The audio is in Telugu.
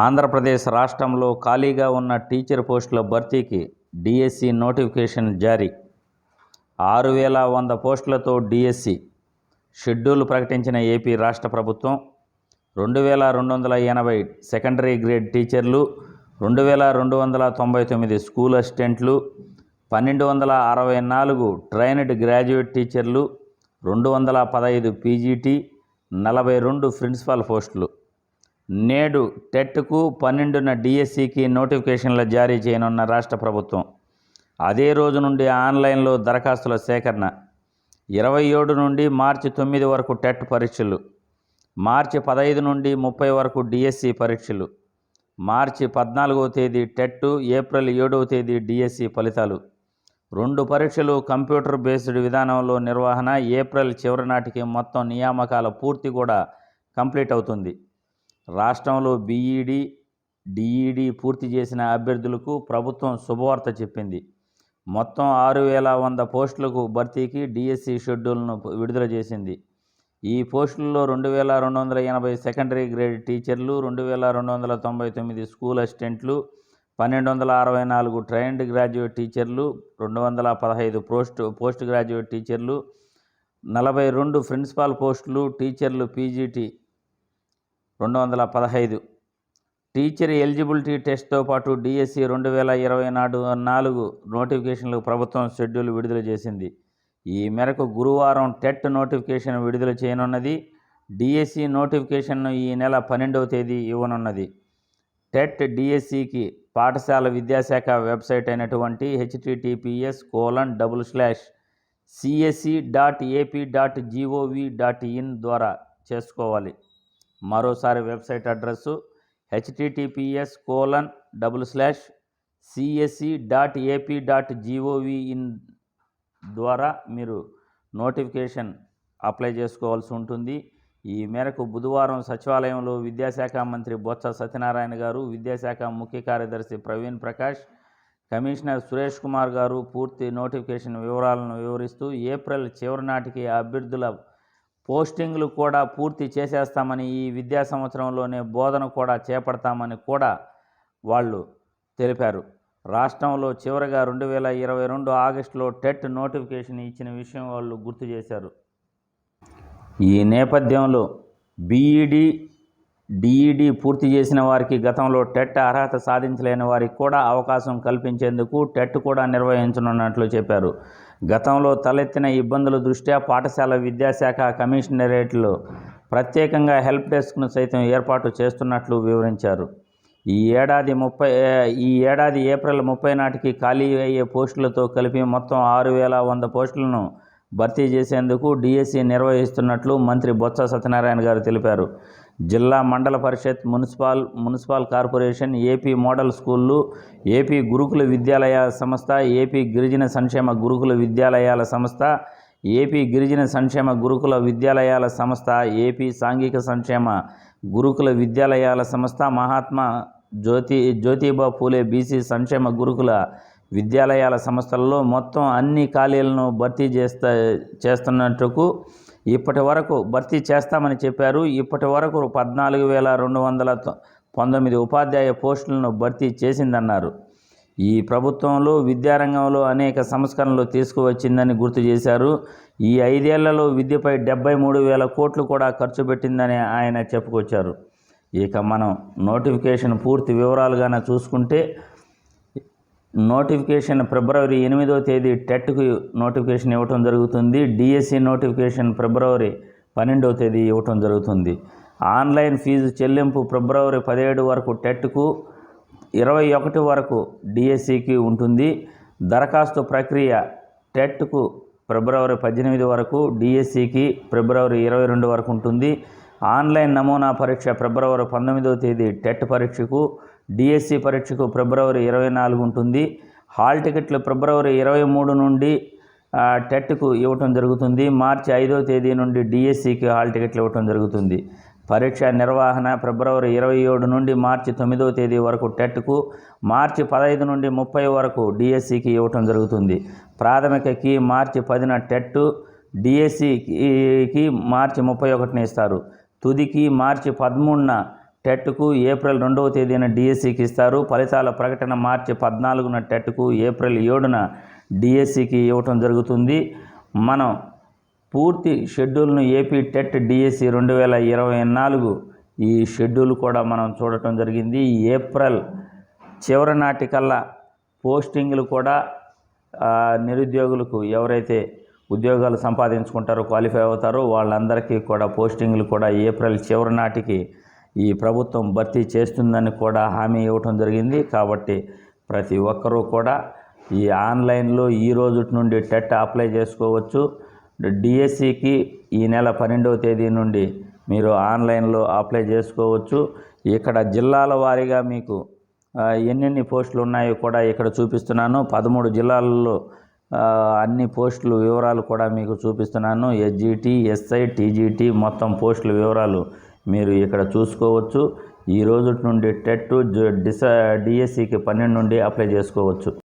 ఆంధ్రప్రదేశ్ రాష్ట్రంలో ఖాళీగా ఉన్న టీచర్ పోస్టుల భర్తీకి డిఎస్సి నోటిఫికేషన్ జారీ. ఆరు వేల వంద పోస్టులతో డిఎస్సి షెడ్యూల్ ప్రకటించిన ఏపీ రాష్ట్ర ప్రభుత్వం రెండు వేల రెండు వందల ఎనభై సెకండరీ గ్రేడ్ టీచర్లు రెండు వేల రెండు వందల తొంభై తొమ్మిది స్కూల్ అసిస్టెంట్లు పన్నెండు వందల అరవై నాలుగు ట్రైన్డ్ గ్రాడ్యుయేట్ టీచర్లు రెండు వందల పదహైదు పీజీటీ నలభై రెండు ప్రిన్సిపాల్ పోస్టులు. నేడు టెట్కు పన్నెండున డిఎస్సికి నోటిఫికేషన్లు జారీ చేయనున్న రాష్ట్ర ప్రభుత్వం. అదే రోజు నుండి ఆన్లైన్లో దరఖాస్తుల సేకరణ. ఇరవై ఏడు నుండి మార్చి తొమ్మిది వరకు టెట్ పరీక్షలు. మార్చి పదహైదు నుండి ముప్పై వరకు డిఎస్సి పరీక్షలు. మార్చి పద్నాలుగవ తేదీ టెట్ ఏప్రిల్ ఏడవ తేదీ డిఎస్సి ఫలితాలు. రెండు పరీక్షలు కంప్యూటర్ బేస్డ్ విధానంలో నిర్వహణ ఏప్రిల్ చివరి నాటికి మొత్తం నియామకాల పూర్తి కూడా కంప్లీట్ అవుతుంది. రాష్ట్రంలో బీఈడి డిఈడి పూర్తి చేసిన అభ్యర్థులకు ప్రభుత్వం శుభవార్త చెప్పింది. మొత్తం ఆరు వేల వంద పోస్టులకు భర్తీకి డిఎస్సి షెడ్యూల్ను విడుదల చేసింది. ఈ పోస్టుల్లో రెండు వేల రెండు వందల ఎనభై సెకండరీ గ్రేడ్ టీచర్లు రెండు వేల రెండు వందల తొంభై తొమ్మిది స్కూల్ అసిస్టెంట్లు పన్నెండు వందల అరవై నాలుగు ట్రైన్డ్ గ్రాడ్యుయేట్ టీచర్లు రెండు వందల పదహైదు పోస్ట్ పోస్ట్ గ్రాడ్యుయేట్ టీచర్లు నలభై రెండు ప్రిన్సిపాల్ పోస్టులు టీచర్లు పీజీటీ రెండు వందల పదహైదు. టీచర్ ఎలిజిబిలిటీ టెస్ట్తో పాటు డిఎస్సి రెండు వేల ఇరవై నాడు నాలుగు నోటిఫికేషన్లకు ప్రభుత్వం షెడ్యూల్ విడుదల చేసింది. ఈ మేరకు గురువారం టెట్ నోటిఫికేషన్ విడుదల చేయనున్నది. డిఎస్సి నోటిఫికేషన్ను ఈ నెల పన్నెండవ తేదీ ఇవ్వనున్నది. టెట్ డిఎస్సికి పాఠశాల విద్యాశాఖ వెబ్సైట్ అయినటువంటి HTTPS colon double slash CSC dot AP dot GOV dot in ద్వారా చేసుకోవాలి. మరోసారి website address HTTPS colon double slash CSC dot AP dot GOV in ద్వారా మీరు నోటిఫికేషన్ అప్లై చేసుకోవాల్సి ఉంటుంది. ఈ మేరకు బుధవారం సచివాలయంలో విద్యాశాఖ మంత్రి బొత్స సత్యనారాయణ గారు విద్యాశాఖ ముఖ్య కార్యదర్శి ప్రవీణ్ ప్రకాష్ కమిషనర్ సురేష్ కుమార్ గారు పూర్తి నోటిఫికేషన్ వివరాలను వివరిస్తూ ఏప్రిల్ చివరి నాటికి అభ్యర్థుల పోస్టింగ్లు కూడా పూర్తి చేసేస్తామని ఈ విద్యా సంవత్సరంలోనే బోధన కూడా చేపడతామని కూడా వాళ్ళు తెలిపారు. రాష్ట్రంలో చివరిగా రెండు వేల ఇరవై రెండు ఆగస్టులో టెట్ నోటిఫికేషన్ ఇచ్చిన విషయం వాళ్ళు గుర్తు చేశారు. ఈ నేపథ్యంలో బీఈడి డిఈడి పూర్తి చేసిన వారికి గతంలో టెట్ అర్హత సాధించలేని వారికి కూడా అవకాశం కల్పించేందుకు టెట్ కూడా నిర్వహించనున్నట్లు చెప్పారు. గతంలో తలెత్తిన ఇబ్బందుల దృష్ట్యా పాఠశాల విద్యాశాఖ కమిషనరేట్లు ప్రత్యేకంగా హెల్ప్ డెస్క్ను సైతం ఏర్పాటు చేస్తున్నట్లు వివరించారు. ఈ ఏడాది ముప్పై ఈ ఏడాది ఏప్రిల్ ముప్పై నాటికి ఖాళీ అయ్యే పోస్టులతో కలిపి మొత్తం ఆరు వేల వంద పోస్టులను భర్తీ చేసేందుకు డిఎస్సి నిర్వహిస్తున్నట్లు మంత్రి బొత్స సత్యనారాయణ గారు తెలిపారు. జిల్లా మండల పరిషత్ municipal municipal corporation AP model స్కూళ్ళు ఏపీ గురుకుల విద్యాలయాల సంస్థ ఏపీ గిరిజన సంక్షేమ గురుకుల విద్యాలయాల సంస్థ ఏపీ గిరిజన సంక్షేమ గురుకుల విద్యాలయాల సంస్థ ఏపీ సాంఘిక సంక్షేమ గురుకుల విద్యాలయాల సంస్థ మహాత్మా జ్యోతి జ్యోతిబా పూలే బీసీ సంక్షేమ గురుకుల విద్యాలయాల సంస్థల్లో మొత్తం అన్ని ఖాళీలను భర్తీ చేస్తా చేస్తున్నట్టుకు ఇప్పటి వరకు భర్తీ చేస్తామని చెప్పారు. ఇప్పటి వరకు పద్నాలుగు వేల రెండు వందల తొ- పంతొమ్మిది ఉపాధ్యాయ పోస్టులను భర్తీ చేసిందన్నారు. ఈ ప్రభుత్వంలో విద్యారంగంలో అనేక సంస్కరణలు తీసుకువచ్చిందని గుర్తు చేశారు. ఈ ఐదేళ్ళలో విద్యపై డెబ్బై మూడు వేల కోట్లు కూడా ఖర్చు పెట్టిందని ఆయన చెప్పుకొచ్చారు. ఇక మనం నోటిఫికేషన్ పూర్తి వివరాలుగానే చూసుకుంటే నోటిఫికేషన్ ఫిబ్రవరి ఎనిమిదో తేదీ టెట్కు నోటిఫికేషన్ ఇవ్వటం జరుగుతుంది. డిఎస్సి నోటిఫికేషన్ ఫిబ్రవరి పన్నెండవ తేదీ ఇవ్వటం జరుగుతుంది. ఆన్లైన్ ఫీజు చెల్లింపు ఫిబ్రవరి పదిహేడు వరకు టెట్కు ఇరవై ఒకటి వరకు డిఎస్సికి ఉంటుంది. దరఖాస్తు ప్రక్రియ టెట్కు ఫిబ్రవరి పద్దెనిమిది వరకు డిఎస్సికి ఫిబ్రవరి ఇరవై రెండు వరకు ఉంటుంది. ఆన్లైన్ నమూనా పరీక్ష ఫిబ్రవరి పంతొమ్మిదవ తేదీ టెట్ పరీక్షకు డిఎస్సి పరీక్షకు ఫిబ్రవరి ఇరవై నాలుగు ఉంటుంది. హాల్ టికెట్లు ఫిబ్రవరి ఇరవై మూడు నుండి టెట్కు ఇవ్వటం జరుగుతుంది. మార్చి ఐదో తేదీ నుండి డిఎస్సికి హాల్ టికెట్లు ఇవ్వటం జరుగుతుంది. పరీక్ష నిర్వహణ ఫిబ్రవరి ఇరవై ఏడు నుండి మార్చి తొమ్మిదవ తేదీ వరకు టెట్కు మార్చి పదహైదు నుండి ముప్పై వరకు డిఎస్సికి ఇవ్వటం జరుగుతుంది. ప్రాథమికకి మార్చి పదిన టెట్ డిఎస్సికి మార్చి ముప్పై ఒకటిన ఇస్తారు. తుదికి మార్చి పదమూడున టెట్కు ఏప్రిల్ రెండవ తేదీన డిఎస్సికి ఇస్తారు. ఫలితాల ప్రకటన మార్చి పద్నాలుగున టెట్కు ఏప్రిల్ ఏడున డిఎస్సికి ఇవ్వటం జరుగుతుంది. మనం పూర్తి షెడ్యూల్ను ఏపీ టెట్ డిఎస్సి రెండు వేల ఇరవై నాలుగు ఈ షెడ్యూల్ కూడా మనం చూడటం జరిగింది. ఏప్రిల్ చివరి నాటికల్లా పోస్టింగ్లు కూడా నిరుద్యోగులకు ఎవరైతే ఉద్యోగాలు సంపాదించుకుంటారో క్వాలిఫై అవుతారో వాళ్ళందరికీ కూడా పోస్టింగ్లు కూడా ఏప్రిల్ చివరి నాటికి ఈ ప్రభుత్వం భర్తీ చేస్తుందని కూడా హామీ ఇవ్వటం జరిగింది. కాబట్టి ప్రతి ఒక్కరూ కూడా ఈ ఆన్లైన్లో ఈ రోజు నుండి టెట్ అప్లై చేసుకోవచ్చు. డిఎస్సికి ఈ నెల పన్నెండవ తేదీ నుండి మీరు ఆన్లైన్లో అప్లై చేసుకోవచ్చు. ఇక్కడ జిల్లాల వారీగా మీకు ఎన్నెన్ని పోస్టులు ఉన్నాయో కూడా ఇక్కడ చూపిస్తున్నాను. పదమూడు జిల్లాల్లో అన్ని పోస్టులు వివరాలు కూడా మీకు చూపిస్తున్నాను. ఎస్జిటి ఎస్ఐ టీజీటీ మొత్తం పోస్టుల వివరాలు మీరు ఇక్కడ చూసుకోవచ్చు. ఈ రోజు నుండి టెట్ డిస డిఎస్సికి పన్నెండు నుండి అప్లై చేసుకోవచ్చు.